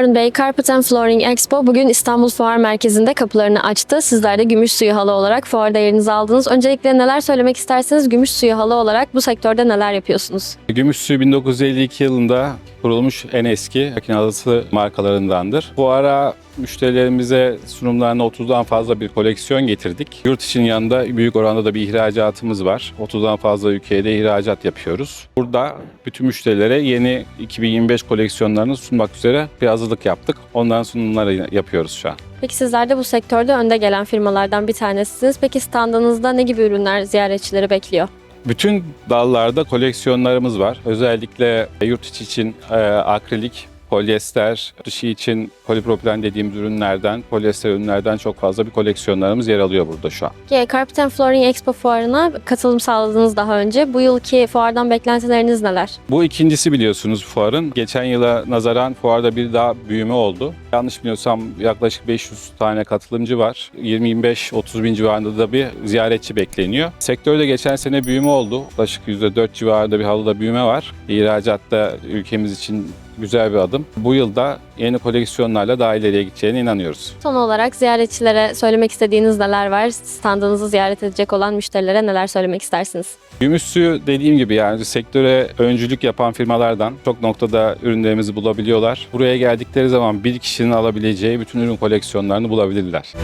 Harun Bey, Carpet and Flooring Expo bugün İstanbul Fuar Merkezi'nde kapılarını açtı. Sizler de gümüş suyu halı olarak fuarda yerinizi aldınız. Öncelikle neler söylemek isterseniz gümüş suyu halı olarak bu sektörde neler yapıyorsunuz? Gümüş Suyu 1952 yılında kurulmuş en eski makine halısı markalarındandır. Bu ara müşterilerimize sunumlarına 30'dan fazla bir koleksiyon getirdik. Yurt için yanında büyük oranda da bir ihracatımız var. 30'dan fazla ülkeye de ihracat yapıyoruz. Burada bütün müşterilere yeni 2025 koleksiyonlarını sunmak üzere bir yaptık. Ondan sunumları yapıyoruz şu an. Peki sizler de bu sektörde önde gelen firmalardan bir tanesiniz. Peki standınızda ne gibi ürünler ziyaretçileri bekliyor? Bütün dallarda koleksiyonlarımız var. Özellikle yurt içi için e, akrilik, polyester, dışı için polipropilen dediğimiz ürünlerden, polyester ürünlerden çok fazla bir koleksiyonlarımız yer alıyor burada şu an. Peki, Carpet and Flooring Expo fuarına katılım sağladınız daha önce. Bu yılki fuardan beklentileriniz neler? Bu ikincisi biliyorsunuz fuarın. Geçen yıla nazaran fuarda bir daha büyüme oldu. Yanlış bilmiyorsam yaklaşık 500 tane katılımcı var. 20-25-30 bin civarında da bir ziyaretçi bekleniyor. Sektörde geçen sene büyüme oldu. Yaklaşık %4 civarında bir halıda büyüme var. İhracatta ülkemiz için güzel bir adım. Bu yılda yeni koleksiyonlarla daha ileriye gideceğine inanıyoruz. Son olarak ziyaretçilere söylemek istediğiniz neler var? Standınızı ziyaret edecek olan müşterilere neler söylemek istersiniz? Gümüş suyu dediğim gibi yani sektöre öncülük yapan firmalardan çok noktada ürünlerimizi bulabiliyorlar. Buraya geldikleri zaman bir kişinin alabileceği bütün ürün koleksiyonlarını bulabilirler.